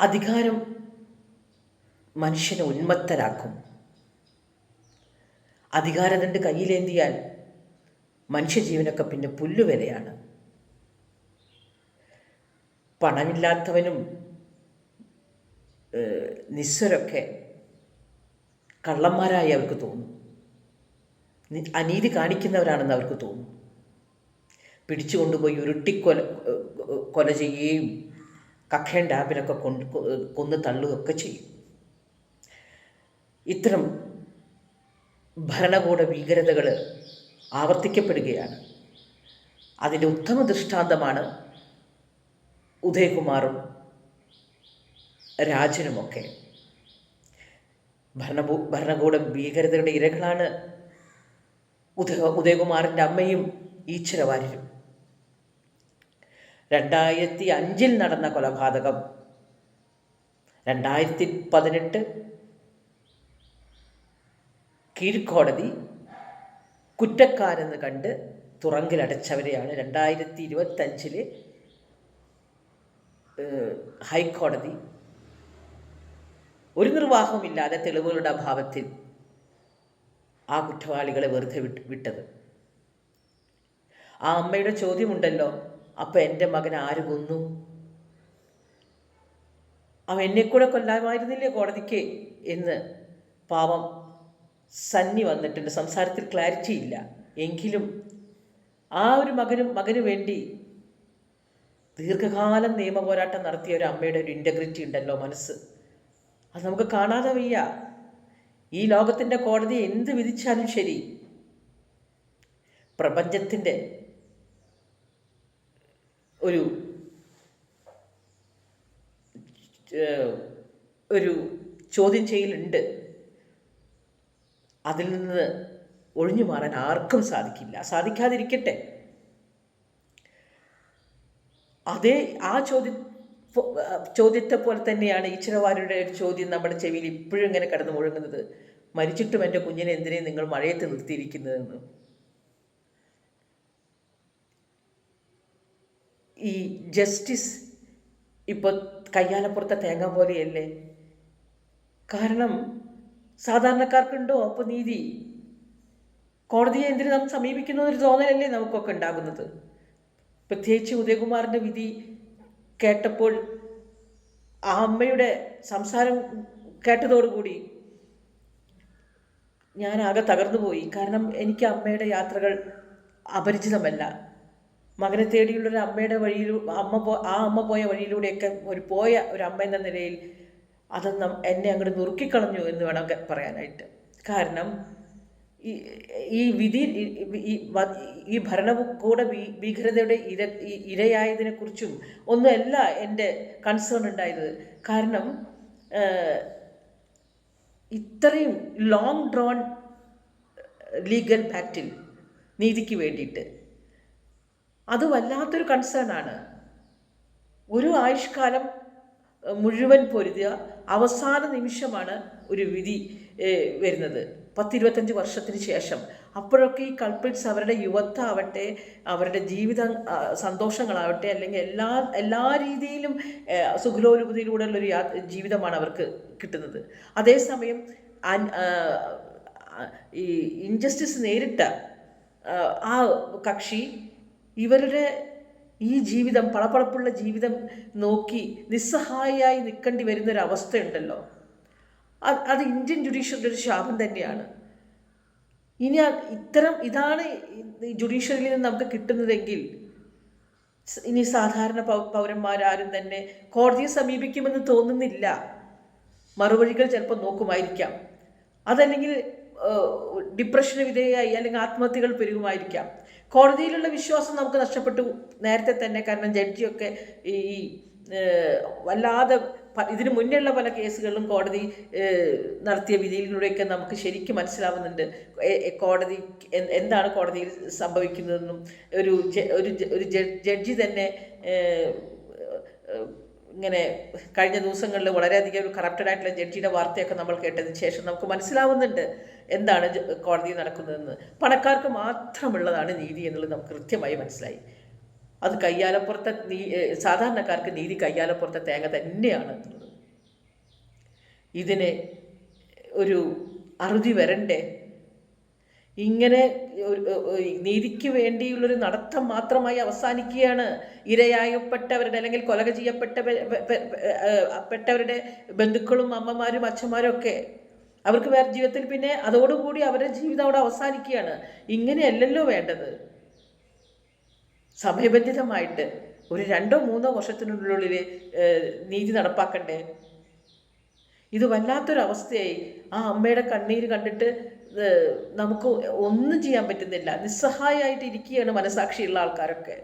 അധികാരം മനുഷ്യനെ ഉന്മത്തരാക്കും. അധികാരം അധികാരദണ്ട് കയ്യിലേന്തിയാൽ മനുഷ്യജീവനൊക്കെ പിന്നെ പുല്ലുവരെയാണ് പണമില്ലാത്തവനും നിസ്വരൊക്കെ കള്ളന്മാരായി അവർക്ക് തോന്നും. അനീതി കാണിക്കുന്നവരാണെന്ന് അവർക്ക് തോന്നും. പിടിച്ചു കൊണ്ടുപോയി ഉരുട്ടിക്കൊല കൊല ചെയ്യുകയും കഖേൻ ഡാബിനൊക്കെ കൊണ്ട് കൊന്ന് തള്ളുകയൊക്കെ ചെയ്യും. ഇത്തരം ഭരണകൂട ഭീകരതകൾ ആവർത്തിക്കപ്പെടുകയാണ്. അതിന്റെ ഉത്തമ ദൃഷ്ടാന്തമാണ് ഉദയകുമാറും രാജനുമൊക്കെ. ഭരണഭൂ ഭരണകൂട ഭീകരതയുടെ ഇരകളാണ് ഉദയ ഉദയകുമാറിന്റെ അമ്മയും ഈശ്വരവാര്യരും രണ്ടായിരത്തി അഞ്ചിൽ നടന്ന കൊലപാതകം. രണ്ടായിരത്തി പതിനെട്ട് കീഴ്ക്കോടതി കുറ്റക്കാരെന്ന് കണ്ട് തുറങ്കിലടച്ചവരെയാണ് രണ്ടായിരത്തി ഇരുപത്തഞ്ചിൽ ഹൈക്കോടതി. ഒരു നിർവാഹമില്ലാതെ തെളിവുകളുടെ അഭാവത്തിൽ ആ കുറ്റവാളികളെ വെറുതെ വിട്ട് വിട്ടത്. ആ അമ്മയുടെ ചോദ്യമുണ്ടല്ലോ അപ്പം എന്റെ മകൻ ആര് കൊന്നു? അവൻ എന്നെ കൂടെ കൊല്ലാമായിരുന്നില്ലേ കോടതിക്ക്? എന്ന് പാവം സന്നി വന്നിട്ടുണ്ട്. സംസാരത്തിൽ ക്ലാരിറ്റി ഇല്ല. എങ്കിലും ആ ഒരു മകനും മകനു വേണ്ടി ദീർഘകാലം നിയമ പോരാട്ടം നടത്തിയ ഒരു അമ്മയുടെ ഒരു ഇന്റഗ്രിറ്റി ഉണ്ടല്ലോ മനസ്സ്. അത് നമുക്ക് കാണാതെ വയ്യ. ഈ ലോകത്തിന്റെ കോടതി എന്ത് വിധിച്ചാലും ശരി. പ്രപഞ്ചത്തിന്റെ ഒരു ഒരു ചോദ്യം ചെയ്യലുണ്ട്. അതിൽ നിന്ന് ഒഴിഞ്ഞു മാറാൻ ആർക്കും സാധിക്കില്ല. സാധിക്കാതിരിക്കട്ടെ. അതേ ആ ചോദ്യ ചോദ്യത്തെ പോലെ തന്നെയാണ് ഈശ്വരവാരുടെ ഒരു ചോദ്യം നമ്മുടെ ചെവിയിൽ ഇപ്പോഴും ഇങ്ങനെ കിടന്നു മുഴങ്ങുന്നത്. മരിച്ചിട്ടും എന്റെ കുഞ്ഞിനെ എന്തിനെ നിങ്ങൾ മഴയത്ത് നിർത്തിയിരിക്കുന്നതെന്ന്. ഈ ജസ്റ്റിസ് ഇപ്പോൾ കയ്യാലപ്പുറത്തെ തേങ്ങ പോലെയല്ലേ? കാരണം സാധാരണക്കാർക്കുണ്ടോ അപ്പോൾ നീതി? കോടതിയെ എന്തിനു നാം സമീപിക്കുന്ന ഒരു തോന്നലല്ലേ നമുക്കൊക്കെ ഉണ്ടാകുന്നത്? പ്രത്യേകിച്ച് ഉദയകുമാറിന്റെ വിധി കേട്ടപ്പോൾ ആ അമ്മയുടെ സംസാരം കേട്ടതോടുകൂടി ഞാൻ ആകെ തകർന്നു പോയി കാരണം എനിക്ക് അമ്മയുടെ യാത്രകൾ അപരിചിതമല്ല. മകനെ തേടിയുള്ള ഒരു അമ്മയുടെ വഴിയിൽ അമ്മ പോ ആ അമ്മ പോയ വഴിയിലൂടെയൊക്കെ ഒരു പോയ ഒരു അമ്മ എന്ന നിലയിൽ അത് നം എന്നെ അങ്ങോട്ട് നുറുക്കിക്കളഞ്ഞു എന്ന് വേണം പറയാനായിട്ട്. കാരണം ഈ ഈ വിധി ഈ- ഈ ഭരണകൂട ഭീകരതയുടെ ഇര ഇരയായതിനെക്കുറിച്ചും ഒന്നുമല്ല എന്റെ കൺസേൺ ഉണ്ടായത്. കാരണം ഇത്രയും ലോങ് ഡ്രോൺ ലീഗൽ ബാറ്റിൽ നീതിക്ക് വേണ്ടിയിട്ട്. അത് വല്ലാത്തൊരു കൺസേൺ ആണ്. ഒരു ആയുഷ്കാലം മുഴുവൻ പൊരുതുക അവസാന നിമിഷമാണ് ഒരു വിധി വരുന്നത്. പത്തിരുപത്തഞ്ച് വർഷത്തിന് ശേഷം. അപ്പോഴൊക്കെ ഈ കൾപ്പിറ്റ്സ് അവരുടെ യുവത്വമാവട്ടെ അവരുടെ ജീവിത സന്തോഷങ്ങളാവട്ടെ അല്ലെങ്കിൽ എല്ലാ എല്ലാ രീതിയിലും ഏഹ്, സുഖലോലുപതിയിലൂടെയുള്ളൊരു യാ ജീവിതമാണ് അവർക്ക് കിട്ടുന്നത്. അതേസമയം ഈ ഇൻജസ്റ്റിസ് നേരിട്ട ആ കക്ഷി ഇവരുടെ ഈ ജീവിതം പളപ്പളപ്പുള്ള ജീവിതം നോക്കി നിസ്സഹായിയായി നിൽക്കേണ്ടി വരുന്നൊരവസ്ഥയുണ്ടല്ലോ. അത് അത് ഇന്ത്യൻ ജുഡീഷ്യറിയുടെ ഒരു ശാപം തന്നെയാണ്. ഇനി ഇത്തരം ഇതാണ് ജുഡീഷ്യറിയിൽ നിന്ന് നമുക്ക് കിട്ടുന്നതെങ്കിൽ ഇനി സാധാരണ പൗരന്മാരാരും തന്നെ കോടതിയെ സമീപിക്കുമെന്ന് തോന്നുന്നില്ല. മറുപടികൾ ചിലപ്പോൾ നോക്കുമായിരിക്കാം. അതല്ലെങ്കിൽ ഡിപ്രഷന് വിധേയമായി അല്ലെങ്കിൽ ആത്മഹത്യകൾ പെരുകുമായിരിക്കാം. കോടതിയിലുള്ള വിശ്വാസം നമുക്ക് നഷ്ടപ്പെട്ടു നേരത്തെ തന്നെ കാരണം ജഡ്ജിയൊക്കെ ഈ വല്ലാതെ ഇതിന് മുന്നേയുള്ള പല കേസുകളിലും കോടതി നടത്തിയ വിധിയിലൂടെയൊക്കെ നമുക്ക് ശരിക്കും മനസ്സിലാവുന്നുണ്ട്. കോടതി എന്താണ് കോടതിയിൽ സംഭവിക്കുന്നതെന്നും ഒരു ഒരു ജഡ്ജി തന്നെ ഇങ്ങനെ കഴിഞ്ഞ ദിവസങ്ങളിൽ വളരെയധികം ഒരു കറപ്റ്റഡ് ആയിട്ടുള്ള ജഡ്ജിയുടെ വാർത്തയൊക്കെ നമ്മൾ കേട്ടതിന് ശേഷം നമുക്ക് മനസ്സിലാവുന്നുണ്ട് എന്താണ് കോടതി നടക്കുന്നതെന്ന്. പണക്കാർക്ക് മാത്രമുള്ളതാണ് നീതി എന്നുള്ളത് നമുക്ക് കൃത്യമായി മനസ്സിലായി. അത് കയ്യാലപ്പുറത്തെ നീ സാധാരണക്കാർക്ക് നീതി കയ്യാലപ്പുറത്തെ തേങ്ങ തന്നെയാണ് എന്നുള്ളത്. ഇതിന് ഒരു അറുതി വരണ്ടേ? ഇങ്ങനെ നീതിക്ക് വേണ്ടിയുള്ളൊരു നടത്തം മാത്രമായി അവസാനിക്കുകയാണ്. ഇരയായപ്പെട്ടവരുടെ അല്ലെങ്കിൽ കൊലക ചെയ്യപ്പെട്ട പെട്ടവരുടെ ബന്ധുക്കളും അമ്മമാരും അച്ഛന്മാരും ഒക്കെ അവർക്ക് വേറെ ജീവിതത്തിൽ പിന്നെ അതോടുകൂടി അവരുടെ ജീവിതം അവിടെ അവസാനിക്കുകയാണ്. ഇങ്ങനെയല്ലല്ലോ വേണ്ടത്. സമയബന്ധിതമായിട്ട് ഒരു രണ്ടോ മൂന്നോ വർഷത്തിനുള്ളിൽ നീതി നടപ്പാക്കണ്ടേ? ഇത് വല്ലാത്തൊരവസ്ഥയായി. ആ അമ്മയുടെ കണ്ണീര് കണ്ടിട്ട് നമുക്ക് ഒന്നും ചെയ്യാൻ പറ്റുന്നില്ല. നിസ്സഹായമായിട്ട് ഇരിക്കുകയാണ് മനസാക്ഷിയുള്ള ആൾക്കാരൊക്കെ.